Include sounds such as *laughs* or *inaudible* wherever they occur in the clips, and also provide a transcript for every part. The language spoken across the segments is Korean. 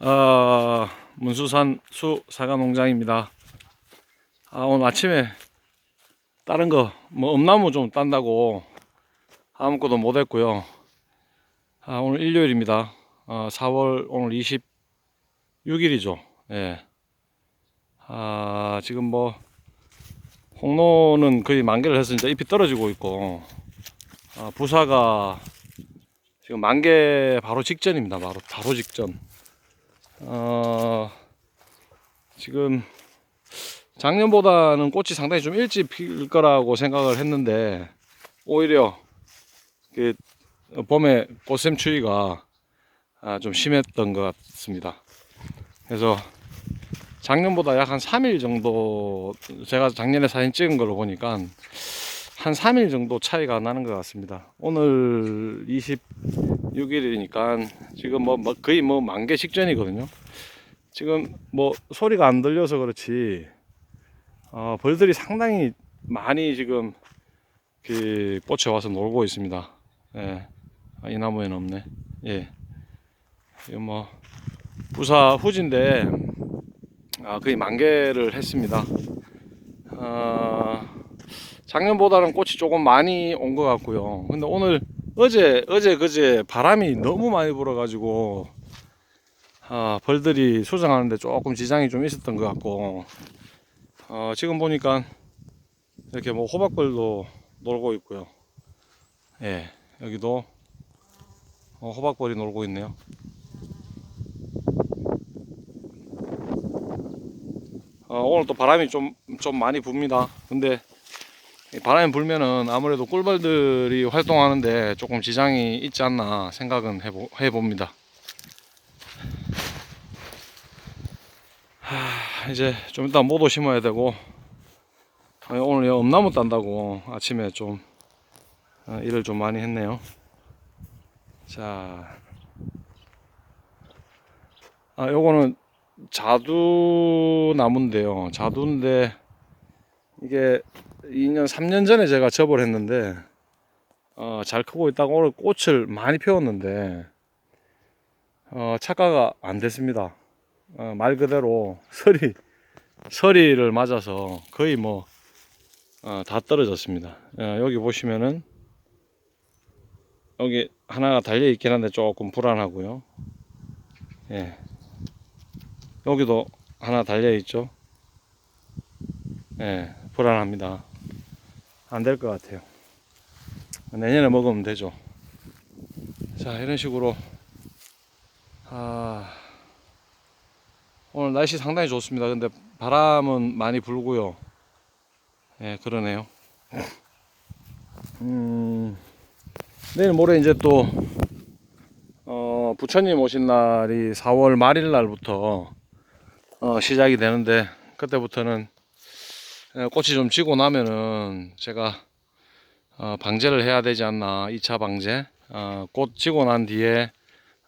어, 문수산 수 사과 농장입니다. 아, 오늘 아침에 다른 거, 뭐, 엄나무 좀 딴다고 아무것도 못 했고요. 아, 오늘 일요일입니다. 어, 4월 오늘 26일이죠. 예. 아, 지금 뭐, 홍로는 거의 만개를 이제 잎이 떨어지고 있고, 아, 부사가 지금 만개 바로 직전입니다. 바로, 바로 직전. 어, 지금 작년보다는 꽃이 상당히 좀 일찍 필 거라고 생각을 했는데 오히려 그 봄에 꽃샘 추위가 아, 좀 심했던 것 같습니다. 그래서 작년보다 약 한 3일 정도 제가 작년에 사진 찍은 걸로 보니까 한 3일 정도 차이가 나는 것 같습니다. 오늘 26일이니까 지금 뭐, 뭐 거의 뭐 만개 직전이거든요. 지금 뭐 소리가 안 들려서 그렇지 어, 벌들이 상당히 많이 지금 그 꽃에 와서 놀고 있습니다. 예. 아, 이 나무에는 없네. 예. 이거 뭐 부사 후지인데 아, 거의 만개를 했습니다. 아, 작년보다는 꽃이 조금 많이 온 것 같고요. 근데 오늘 어제 어제 그제 바람이 너무 많이 불어가지고 아, 벌들이 수정하는데 조금 지장이 좀 있었던 것 같고 어, 지금 보니까 이렇게 뭐 호박벌도 놀고 있고요. 예, 여기도 어, 호박벌이 놀고 있네요. 어, 오늘 또 바람이 좀, 좀 많이 붑니다. 근데 이 바람이 불면은 아무래도 꿀벌들이 활동하는데 조금 지장이 있지 않나 생각은 해보, 해봅니다. 하, 이제 좀 이따 모도 심어야 되고 어, 오늘 엄나무 딴다고 아침에 좀 어, 일을 좀 많이 했네요. 자, 아 요거는 자두 나무인데요. 자두인데 이게 2년 3년 전에 제가 접을 했는데 어, 잘 크고 있다가 오늘 꽃을 많이 피웠는데 어, 착과가 안 됐습니다. 어, 말 그대로 서리 서리를 맞아서 거의 뭐 어, 다 떨어졌습니다. 어, 여기 보시면은 여기 하나가 달려 있긴 한데 조금 불안하고요. 예. 여기도 하나 달려 있죠. 예, 불안합니다. 안 될 것 같아요. 내년에 먹으면 되죠. 자, 이런 식으로 아, 오늘 날씨 상당히 좋습니다. 근데 바람은 많이 불고요. 예, 그러네요. 음, 내일 모레 이제 또, 어, 부처님 오신 날이 4월 말일 날부터, 어, 시작이 되는데, 그때부터는 예, 꽃이 좀 지고 나면은 제가, 어, 방제를 해야 되지 않나, 2차 방제. 어, 꽃 지고 난 뒤에,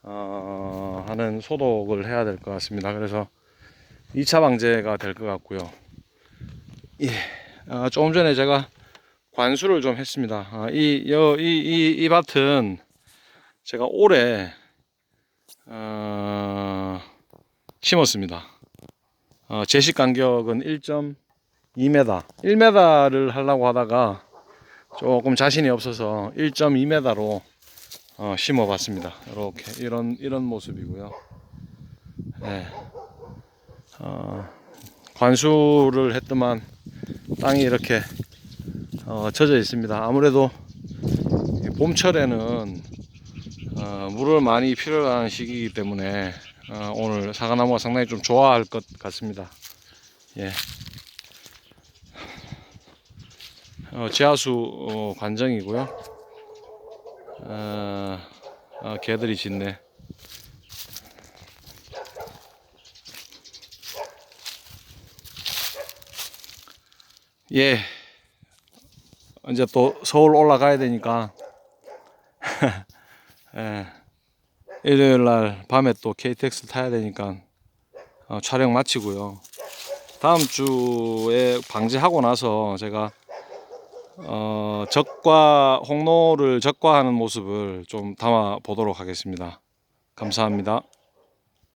어, 하는 소독을 해야 될 것 같습니다. 그래서 2차 방제가 될 것 같고요. 예. 어, 조금 전에 제가 관수를 좀 했습니다. 아, 이, 여, 이, 이, 이 밭은 제가 올해, 어, 심었습니다. 어, 제식 간격은 1.2m, 1m를 하려고 하다가 조금 자신이 없어서 1.2m로 어, 심어 봤습니다. 이렇게 이런 이런 모습이고요. 네. 어, 관수를 했더만 땅이 이렇게 어, 젖어 있습니다. 아무래도 이 봄철에는 어, 물을 많이 필요한 시기이기 때문에 어, 오늘 사과나무가 상당히 좀 좋아할 것 같습니다. 예. 어, 지하수 어, 관정이고요. 어, 어, 개들이 짖네. 예. 이제 또 서울 올라가야 되니까. *laughs* 예. 일요일 날 밤에 또 KTX 타야 되니까 어, 촬영 마치고요. 다음 주에 방제하고 나서 제가 어, 적과 홍로를 적과하는 모습을 좀 담아 보도록 하겠습니다. 감사합니다.